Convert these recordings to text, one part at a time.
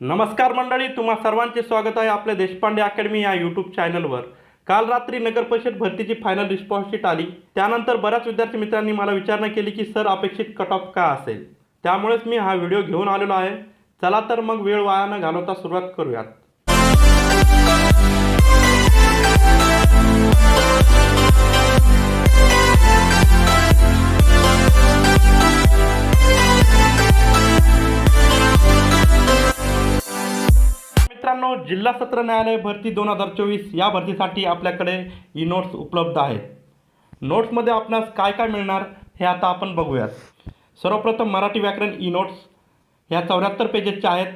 नमस्कार मंडळी तुम्हा सर्वांचे स्वागत आहे आपल्या देशपांडे अकॅडमी या यूट्यूब चॅनलवर. काल रात्री नगर परिषद भरतीची फायनल रिस्पॉन्स शीट आली. त्यानंतर बऱ्याच विद्यार्थी मित्रांनी मला विचारणा केली की सर अपेक्षित कट ऑफ का असेल? त्यामुळेच मी हा व्हिडिओ घेऊन आलेलो आहे. चला तर मग वेळ वाया न घालवता सुरुवात करूयात. मित्रांनो जिल्हा सत्र न्यायालय भरती दोन हजार चोवीस या भरतीसाठी आपल्याकडे ई नोट्स उपलब्ध आहेत. नोट्समध्ये आपणास काय काय मिळणार हे आता आपण बघूयात. सर्वप्रथम मराठी व्याकरण ई नोट्स ह्या चौऱ्याहत्तर पेजेसच्या आहेत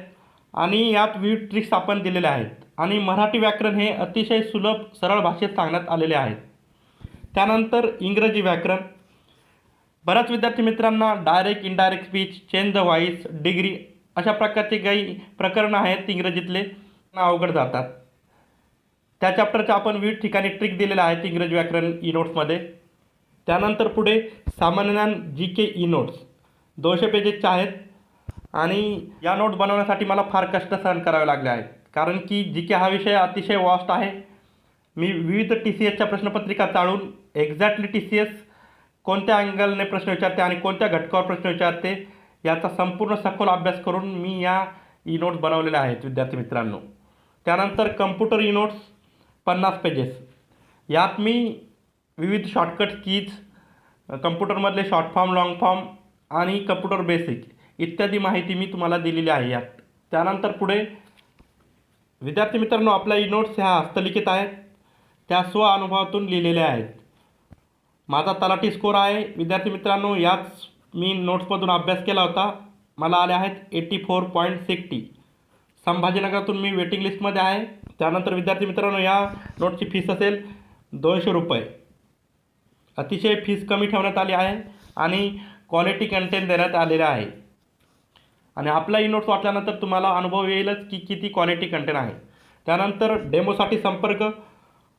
आणि यात विविध ट्रिक्स आपण दिलेल्या आहेत. आणि मराठी व्याकरण हे अतिशय सुलभ सरळ भाषेत सांगण्यात आलेले आहेत. त्यानंतर इंग्रजी व्याकरण. बऱ्याच विद्यार्थी मित्रांना direct indirect speech change the voice degree अशा प्रकारचे काही प्रकरणं आहेत इंग्रजीतले. अवघड जातात. त्या चॅप्टरच्या आपण विविध ठिकाणी ट्रिक दिलेल्या आहेत इंग्रजी व्याकरण ई नोट्समध्ये त्यानंतर पुढे सामान्य ज्ञान जी के ई नोट्स दोनशे पेजेसच्या आहेत. आणि या नोट्स बनवण्यासाठी मला फार कष्ट सहन करावे लागले आहेत. कारण की जी के हा विषय अतिशय वॉस्ट आहे. मी विविध टी सी एसच्या प्रश्नपत्रिका चाळून एक्झॅक्टली टी सी एस कोणत्या अँगलने प्रश्न विचारते आणि कोणत्या घटकावर प्रश्न विचारते याचा संपूर्ण सखोल अभ्यास करून मी या ई नोट्स बनवलेल्या आहेत विद्यार्थी मित्रांनो. त्यानंतर कम्प्युटर इनोट्स पन्नास पेजेस यात मी विविध शॉर्टकट कीज कम्प्युटरमधले शॉर्ट फॉर्म लाँग फॉर्म आणि कम्प्युटर बेसिक इत्यादी माहिती मी तुम्हाला दिलेली आहे यात. त्यानंतर पुढे विद्यार्थी मित्रांनो आपल्या इनोट्स ह्या हस्तलिखित आहेत. त्या स्व अनुभवातून लिहिलेल्या आहेत. माझा तलाठी स्कोर आहे. विद्यार्थी मित्रांनो याच मी नोट्समधून अभ्यास केला होता. मला आले आहेत एटी फोर पॉईंट सिक्स्टी संभाजीनगरातून मी वेटिंग लिस्टमध्ये आहे. त्यानंतर विद्यार्थी मित्रांनो या नोटची फीस असेल दोनशे रुपये. अतिशय फीस कमी ठेवण्यात आली आहे आणि क्वालिटी कंटेंट देण्यात आलेला आहे. आणि आपला ई नोट्स वाचल्यानंतर तुम्हाला अनुभव येईलच की किती क्वालिटी कंटेंट आहे. त्यानंतर डेमोसाठी संपर्क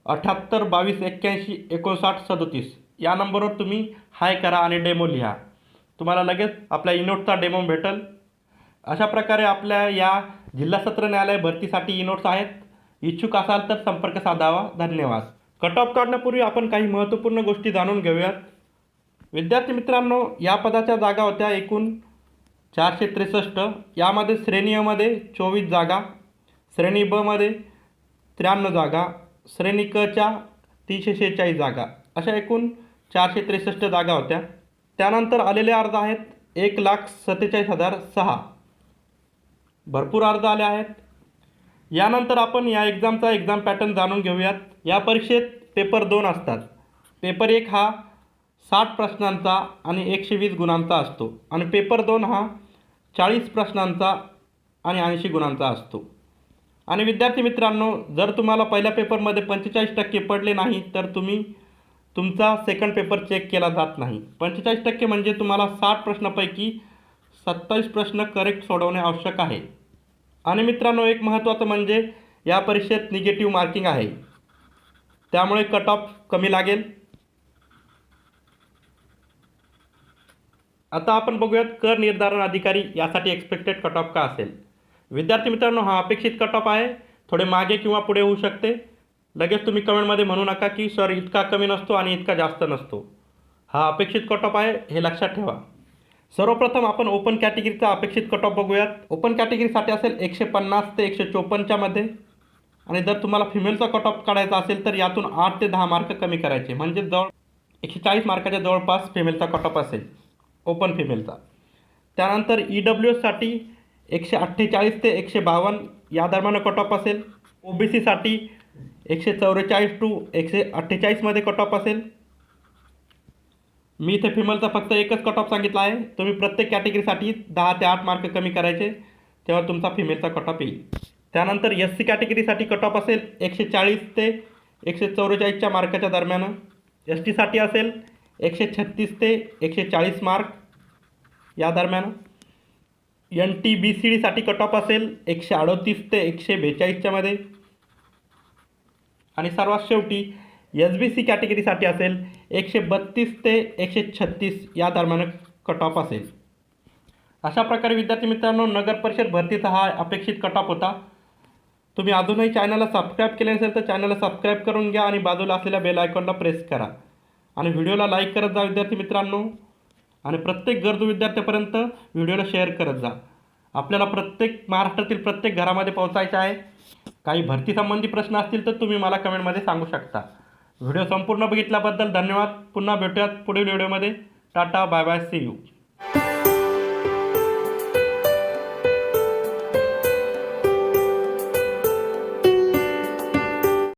अठ्ठ्याहत्तर बावीस एक्क्याऐंशी एकोणसाठ सदोतीस. या नंबरवर तुम्ही हाय करा आणि डेमो लिहा. तुम्हाला लगेच आपल्या ई नोटचा डेमो भेटेल. अशा प्रकारे आपल्या या जिल्हा सत्र न्यायालय भरतीसाठी ई नोट्स आहेत. इच्छुक असाल तर संपर्क साधावा. धन्यवाद. कट ऑफ काढण्यापूर्वी आपण काही महत्त्वपूर्ण गोष्टी जाणून घेऊयात. विद्यार्थी मित्रांनो या पदाच्या जागा होत्या एकूण चारशे त्रेसष्ट. यामध्ये श्रेणी अमध्ये चोवीस जागा श्रेणी बमध्ये त्र्याण्णव जागा श्रेणी कच्या तीनशे शेहेचाळीस जागा. अशा एकूण चारशे त्रेसष्ट जागा होत्या. त्यानंतर आलेले अर्ज आहेत एक लाख सत्तेचाळीस हजार सहा. भरपूर अर्ज आले आहेत. यानंतर आपण या एक्झामचा एक्झाम पॅटर्न जाणून घेऊयात. या परीक्षेत पेपर दोन असतात. पेपर एक हा साठ प्रश्नांचा आणि एकशे वीस गुणांचा असतो. आणि पेपर दोन हा चाळीस प्रश्नांचा आणि ऐंशी गुणांचा असतो. आणि विद्यार्थी मित्रांनो जर तुम्हाला पहिल्या पेपरमध्ये पंचेचाळीस टक्के पडले नाही तर तुम्ही तुमचा सेकंड पेपर चेक केला जात नाही. पंचेचाळीस टक्के म्हणजे तुम्हाला साठ प्रश्नापैकी सत्तावीस प्रश्न करेक्ट सोडवणे आवश्यक आहे. आणि मित्रांनो एक महत्त्वाचं म्हणजे या परीक्षेत निगेटिव्ह मार्किंग आहे. त्यामुळे कट ऑफ कमी लागेल. आता आपण बघूयात कर निर्धारण अधिकारी यासाठी एक्सपेक्टेड कट ऑफ का असेल? विद्यार्थी मित्रांनो हा अपेक्षित कट ऑफ आहे. थोडे मागे किंवा पुढे होऊ शकते. लगेच तुम्ही कमेंटमध्ये म्हणू नका की सर इतका कमी नसतो आणि इतका जास्त नसतो. हा अपेक्षित कट ऑफ आहे हे लक्षात ठेवा. सर्वप्रथम आपण ओपन कॅटेगरीचा अपेक्षित कट ऑफ बघूयात. ओपन कॅटेगरीसाठी असेल एकशे पन्नास ते एकशे चोपन्नच्या मध्ये. आणि जर तुम्हाला फिमेलचा कट ऑफ काढायचा असेल तर यातून आठ ते दहा मार्क कमी करायचे. म्हणजे जवळ एकशे चाळीस मार्काच्या जवळपास फिमेलचा कट ऑफ असेल. ओपन फिमेलचा त्यानंतर ई डब्ल्यू एससाठी एकशे अठ्ठेचाळीस ते एकशे बावन्न या दरम्यान कट ऑफ असेल ओ बी सीसाठी एकशे चौवेचाळीस टू एकशे अठ्ठेचाळीसमध्ये कट ऑफ असेल. मी इथे फिमेलचा फक्त एकच कट ऑफ सांगितला आहे. तुम्ही प्रत्येक कॅटेगरीसाठी दहा ते आठ मार्क कमी करायचे तेव्हा तुमचा फिमेलचा कट ऑफ येईल. त्यानंतर एस सी कॅटेगरीसाठी कट ऑफ असेल एकशे चाळीस ते एकशे चौवेचाळीसच्या मार्काच्या दरम्यान. एस टीसाठी असेल एकशे छत्तीस ते एकशे चाळीस मार्क या दरम्यान. एन टी बी सी डीसाठी कट ऑफ असेल एकशे अडोतीस ते एकशे बेचाळीसच्यामध्ये आणि सर्वात शेवटी एस बी सी कॅटेगरीसाठी असेल एकशे बत्तीस ते एकशे छत्तीस या दरम्यान कट ऑफ असेल. अशा प्रकारे विद्यार्थी मित्रांनो नगर परिषद भरतीचा हा अपेक्षित कटऑफ होता. तुम्ही अजूनही चॅनलला सबस्क्राईब केले नसेल तर चॅनलला सबस्क्राईब करून घ्या आणि बाजूला असलेल्या बेल आयकॉनला प्रेस करा. आणि व्हिडिओला लाईक करत जा विद्यार्थी मित्रांनो. आणि प्रत्येक गरजू विद्यार्थ्यापर्यंत व्हिडिओला शेअर करत जा. आपल्याला प्रत्येक महाराष्ट्रातील प्रत्येक घरामध्ये पोहोचायचं आहे. काही भरतीसंबंधी प्रश्न असतील तर तुम्ही मला कमेंटमध्ये सांगू शकता. व्हिडिओ संपूर्ण बघितल्याबद्दल धन्यवाद. पुन्हा भेटूयात पुढील व्हिडिओमध्ये. Tata bye bye see you